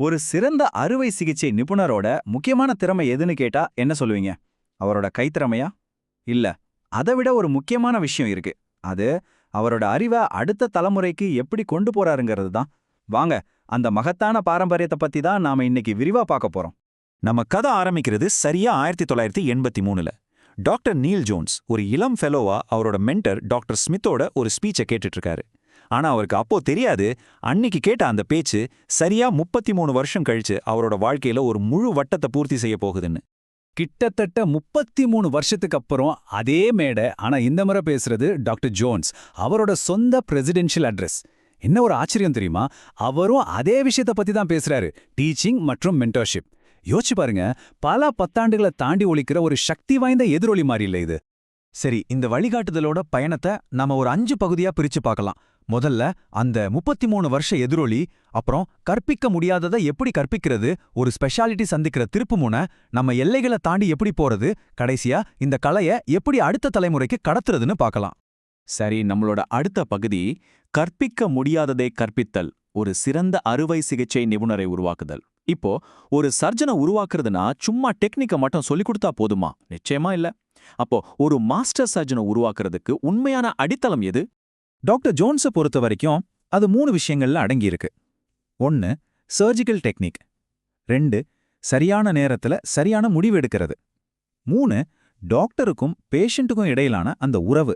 ஒரு சிறந்த அறுவை சிகிச்சை நிபுணரோட முக்கியமான திறமை எதுன்னு கேட்டா என்ன சொல்லுவீங்க? அவரோட கைத்திறமையா? இல்ல அதை விட ஒரு முக்கியமான விஷயம் இருக்கு. அது அவரோட அறிவை அடுத்த தலைமுறைக்கு எப்படி கொண்டு போறாருங்கிறது தான். வாங்க அந்த மகத்தான பாரம்பரியத்தை பத்தி தான் நாம இன்னைக்கு விரிவா பார்க்க போறோம். நம்ம கதை ஆரம்பிக்கிறது சரியா ஆயிரத்தி தொள்ளாயிரத்தி எண்பத்தி மூணுல. டாக்டர் நீல் ஜோன்ஸ் ஒரு இளம் ஃபெலோவா அவரோட மென்டர் டாக்டர் ஸ்மித்தோட ஒரு ஸ்பீச்சை கேட்டுட்டு இருக்காரு. ஆனா அவருக்கு அப்போ தெரியாது. அன்னிக்கு கேட்ட அந்த பேச்சு சரியா முப்பத்தி மூணு வருஷம் கழிச்சு அவரோட வாழ்க்கையில ஒரு முழு வட்டத்தை பூர்த்தி செய்ய போகுதுன்னு. கிட்டத்தட்ட முப்பத்தி மூணு வருஷத்துக்கு அப்புறம் அதே மேடை ஆனா இந்த முறை பேசுறது டாக்டர் ஜோன்ஸ் அவரோட சொந்த பிரசிடென்ஷியல் அட்ரஸ். என்ன ஒரு ஆச்சரியம் தெரியுமா? அவரும் அதே விஷயத்தை பத்தி தான் பேசுறாரு டீச்சிங் மற்றும் மென்டர்ஷிப். யோசிச்சு பாருங்க பல பத்தாண்டுகளை தாண்டி ஒழிக்கிற ஒரு சக்தி வாய்ந்த எதிரொலி மாதிரி இல்லை இது. சரி இந்த வழிகாட்டுதலோட பயணத்தை நாம ஒரு அஞ்சு பகுதியா பிரிச்சு பார்க்கலாம். முதல்ல அந்த முப்பத்தி மூணு வருஷ எதிரொலி அப்புறம் கற்பிக்க முடியாததை எப்படி கற்பிக்கிறது ஒரு ஸ்பெஷாலிட்டி சந்திக்கிற திருப்புமுனை நம்ம எல்லைகளை தாண்டி எப்படி போறது கடைசியா இந்த கலைய எப்படி அடுத்த தலைமுறைக்கு கடத்துறதுன்னு பார்க்கலாம். சரி நம்மளோட அடுத்த பகுதி கற்பிக்க முடியாததை கற்பித்தல் ஒரு சிறந்த அறுவை சிகிச்சை நிபுணரை உருவாக்குதல். இப்போ ஒரு சர்ஜனை உருவாக்குறதுனா சும்மா டெக்னிக்கை மட்டும் சொல்லிக் கொடுத்தா போதுமா? நிச்சயமா இல்ல. அப்போ ஒரு மாஸ்டர் சர்ஜனை உருவாக்குறதுக்கு உண்மையான அடித்தளம் எது? டாக்டர் ஜோன்ஸை பொறுத்த வரைக்கும் அது மூணு விஷயங்கள்ல அடங்கியிருக்கு. ஒன்னு சர்ஜிக்கல் டெக்னிக் ரெண்டு சரியான நேரத்துல சரியான முடிவு எடுக்கிறது. மூணு டாக்டருக்கும் பேஷண்ட்டுக்கும் இடையிலான அந்த உறவு.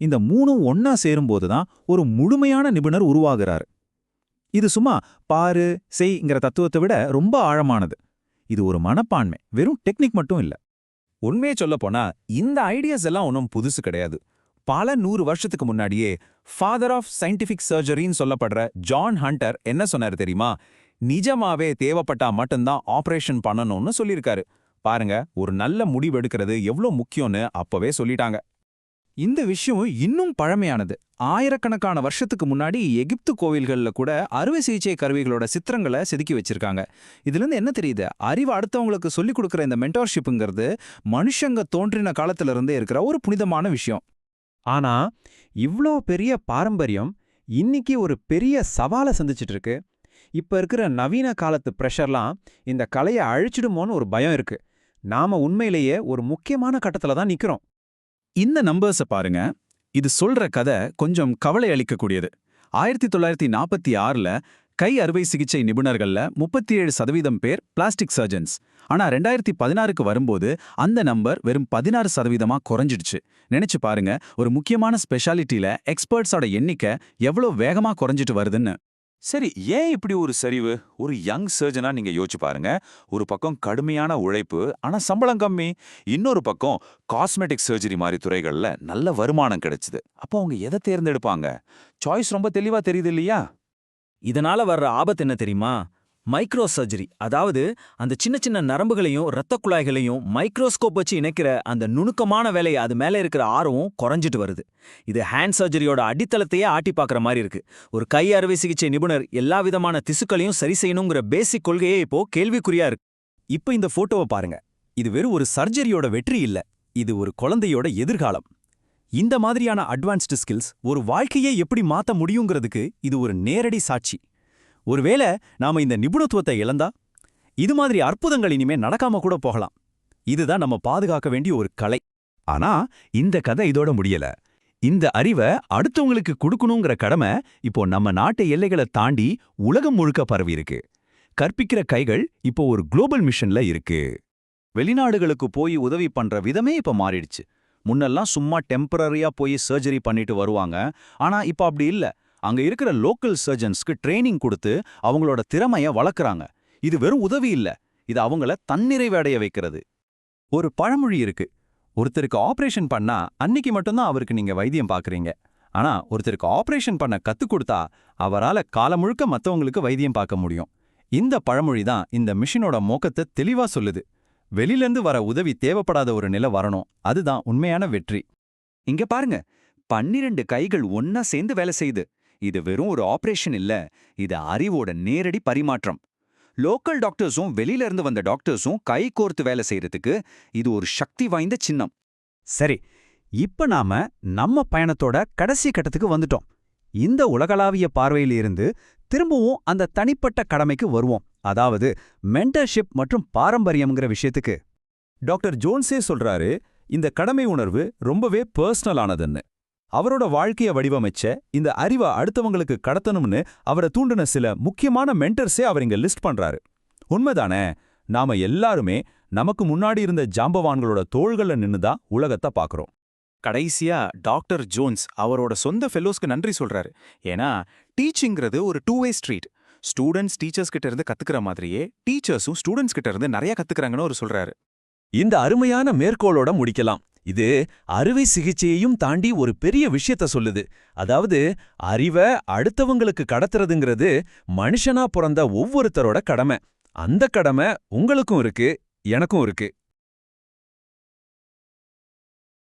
இந்த மூணும் ஒன்னா சேரும்போது தான் ஒரு முழுமையான நிபுணர் உருவாகிறார். இது சும்மா பாரு செய்ங்கிற தத்துவத்தை விட ரொம்ப ஆழமானது. இது ஒரு மனப்பான்மை வெறும் டெக்னிக் மட்டும் இல்ல. உண்மையை சொல்லப் போனா இந்த ஐடியாஸ் எல்லாம் ஒன்றும் புதுசு கிடையாது. பல நூறு வருஷத்துக்கு முன்னாடியே ஃபாதர் ஆஃப் சயின்டிஃபிக் சர்ஜரின்னு சொல்லப்படுற ஜான் ஹண்டர் என்ன சொன்னார் தெரியுமா? நிஜமாவே தேவைப்பட்டா மட்டும்தான் ஆபரேஷன் பண்ணணும்னு சொல்லியிருக்காரு. பாருங்க ஒரு நல்ல முடிவெடுக்கிறது எவ்வளோ முக்கியம்னு அப்பவே சொல்லிட்டாங்க. இந்த விஷயம் இன்னும் பழமையானது. ஆயிரக்கணக்கான வருஷத்துக்கு முன்னாடி எகிப்து கோவில்கள்ல கூட அறுவை சிகிச்சை கருவிகளோட சித்திரங்களை செதுக்கி வச்சிருக்காங்க. இதுலேருந்து என்ன தெரியுது? அறிவு அடுத்தவங்களுக்கு சொல்லிக் கொடுக்குற இந்த மென்டார்ஷிப்புங்கிறது மனுஷங்க தோன்றின காலத்துல இருந்தே இருக்கிற ஒரு புனிதமான விஷயம். ஆனா இவ்ளோ பெரிய பாரம்பரியம் இன்னைக்கு ஒரு பெரிய சவாலை சந்திச்சிட்டு இருக்கு. இப்ப இருக்கிற நவீன காலத்து ப்ரெஷர்லாம் இந்த கலையை அழிச்சிடுமோன்னு ஒரு பயம் இருக்கு. நாம உண்மையிலேயே ஒரு முக்கியமான கட்டத்துல தான் நிக்கிறோம். இந்த நம்பர்ஸை பாருங்க. இது சொல்ற கதை கொஞ்சம் கவலை அளிக்கக்கூடியது. ஆயிரத்தி தொள்ளாயிரத்தி நாற்பத்தி ஆறுல கை அறுவை சிகிச்சை நிபுணர்கள்ல முப்பத்தி ஏழு சதவீதம் பேர் பிளாஸ்டிக் சர்ஜன்ஸ் ஆனா ரெண்டாயிரத்தி பதினாறுக்கு வரும்போது அந்த நம்பர் வெறும் பதினாறு சதவீதமா குறைஞ்சிடுச்சு. நினைச்சு பாருங்க ஒரு முக்கியமான ஸ்பெஷாலிட்டியில் எக்ஸ்பர்ட்ஸோட எண்ணிக்கை எவ்வளோ வேகமா குறைஞ்சிட்டு வருதுன்னு. சரி ஏன் இப்படி ஒரு சரிவு? ஒரு யங் சர்ஜனா நீங்க யோசிச்சு பாருங்க. ஒரு பக்கம் கடுமையான உழைப்பு ஆனா சம்பளம் கம்மி. இன்னொரு பக்கம் காஸ்மெட்டிக் சர்ஜரி மாதிரி துறைகள்ல நல்ல வருமானம் கிடைச்சுது. அப்போ அவங்க எதை தேர்ந்தெடுப்பாங்க? சாய்ஸ் ரொம்ப தெளிவா தெரியுது இல்லையா? இதனால வர்ற ஆபத்து என்ன தெரியுமா? மைக்ரோ சர்ஜரி அதாவது அந்த சின்ன சின்ன நரம்புகளையும் இரத்த குழாய்களையும் மைக்ரோஸ்கோப் வச்சு இணைக்கிற அந்த நுணுக்கமான வேலையை அது மேல இருக்கிற ஆர்வம் குறைஞ்சிட்டு வருது. இது ஹேண்ட் சர்ஜரியோட அடித்தளத்தையே ஆட்டி பார்க்குற மாதிரி இருக்கு. ஒரு கை அறுவை சிகிச்சை நிபுணர் எல்லா விதமான திசுக்களையும் சரி செய்யணுங்கிற பேசிக் கொள்கையே இப்போ கேள்விக்குறியா இருக்கு. இப்ப இந்த போட்டோவை பாருங்க. இது வெறும் ஒரு சர்ஜரியோட வெற்றி இல்ல. இது ஒரு குழந்தையோட எதிர்காலம். இந்த மாதிரியான அட்வான்ஸ்டு ஸ்கில்ஸ் ஒரு வாழ்க்கையை எப்படி மாத்த முடியுங்கிறதுக்கு இது ஒரு நேரடி சாட்சி. ஒருவேளை நாம இந்த நிபுணத்துவத்தை இழந்தா? இது மாதிரி அற்புதங்கள் இனிமே நடக்காம கூட போகலாம். இதுதான் நம்ம பாதுகாக்க வேண்டிய ஒரு கலை. ஆனா இந்த கதை இதோட முடியல. இந்த அறிவை அடுத்தவங்களுக்கு கொடுக்கணுங்கிற கடமை இப்போ நம்ம நாட்டு எல்லைகளை தாண்டி உலகம் முழுக்க பரவி இருக்கு. கற்பிக்கிற கைகள் இப்போ ஒரு குளோபல் மிஷன்ல இருக்கு. வெளிநாடுகளுக்கு போய் உதவி பண்ற விதமே இப்ப மாறிடுச்சு. முன்னெல்லாம் சும்மா டெம்பரரியா போய் சர்ஜரி பண்ணிட்டு வருவாங்க. ஆனா இப்ப அப்படி இல்ல. அங்க இருக்கிற லோக்கல் சர்ஜன்ஸ்க்கு ட்ரைனிங் கொடுத்து அவங்களோட திறமைய வளர்க்குறாங்க. இது வெறும் உதவி இல்ல. இது அவங்கள தன்னிறைவடைய வைக்கிறது. ஒரு பழமொழி இருக்கு. ஒருத்தருக்கு ஆபரேஷன் பண்ணா அன்னைக்கு மட்டும்தான் அவருக்கு நீங்க வைத்தியம் பாக்குறீங்க. ஆனா ஒருத்தருக்கு ஆபரேஷன் பண்ண கத்துக் கொடுத்தா அவரால காலம் முழுக்க மத்தவங்களுக்கு வைத்தியம் பார்க்க முடியும். இந்த பழமொழி தான் இந்த மிஷினோட மோக்கத்தை தெளிவா சொல்லுது. வெளியிலேருந்து வர உதவி தேவைப்படாத ஒரு நிலை வரணும். அதுதான் உண்மையான வெற்றி. இங்க பாருங்க. பன்னிரண்டு கைகள் ஒன்னா சேர்ந்து வேலை செய்யுது. இது வெறும் ஒரு ஆபரேஷன் இல்ல. இது அறிவோட நேரடி பரிமாற்றம். லோக்கல் டாக்டர்ஸும் வெளியில இருந்து வந்த டாக்டர்ஸும் கை கோர்த்து வேலை செய்யறதுக்கு இது ஒரு சக்தி வாய்ந்த சின்னம். சரி இப்ப நாம நம்ம பயணத்தோட கடைசி கட்டத்துக்கு வந்துட்டோம். இந்த உலகளாவிய பார்வையிலிருந்து திரும்பவும் அந்த தனிப்பட்ட கடமைக்கு வருவோம். அதாவது மென்டர்ஷிப் மற்றும் பாரம்பரியம்ங்கிற விஷயத்துக்கு. டாக்டர் ஜோன்ஸே சொல்றாரு இந்த கடமை உணர்வு ரொம்பவே பர்சனலானதுன்னு அவரோட வாழ்க்கைய வடிவமைச்ச இந்த அறிவை அடுத்தவங்களுக்கு கடத்தணும்னு அவரை தூண்டின சில முக்கியமான மென்டர்ஸே அவர் இங்க லிஸ்ட் பண்றாரு. உண்மைதானே? நாம எல்லாருமே நமக்கு முன்னாடி இருந்த ஜாம்பவான்களோட தோள்கள்ல நின்னு தான் உலகத்தை பார்க்குறோம் கடைசியா டாக்டர் ஜோன்ஸ் அவரோட சொந்த ஃபெல்லோஸ்க்கு நன்றி சொல்றாரு. ஏன்னா டீச்சிங்கிறது ஒரு two way street students teachers கிட்ட இருந்து கத்துக்கிற மாதிரியே டீச்சர்ஸும் ஸ்டூடெண்ட்ஸ் கிட்ட இருந்து நிறைய கத்துக்கறாங்கன்னு அவர் சொல்றாரு. இந்த அருமையான மேற்கோளோட முடிக்கலாம். இது அறுவை சிகிச்சையையும் தாண்டி ஒரு பெரிய விஷயத்த சொல்லுது. அதாவது அறிவை அடுத்தவங்களுக்கு கடத்துறதுங்கிறது மனுஷனா பிறந்த ஒவ்வொருத்தரோட கடமை. அந்த கடமை உங்களுக்கும் இருக்கு எனக்கும் இருக்கு.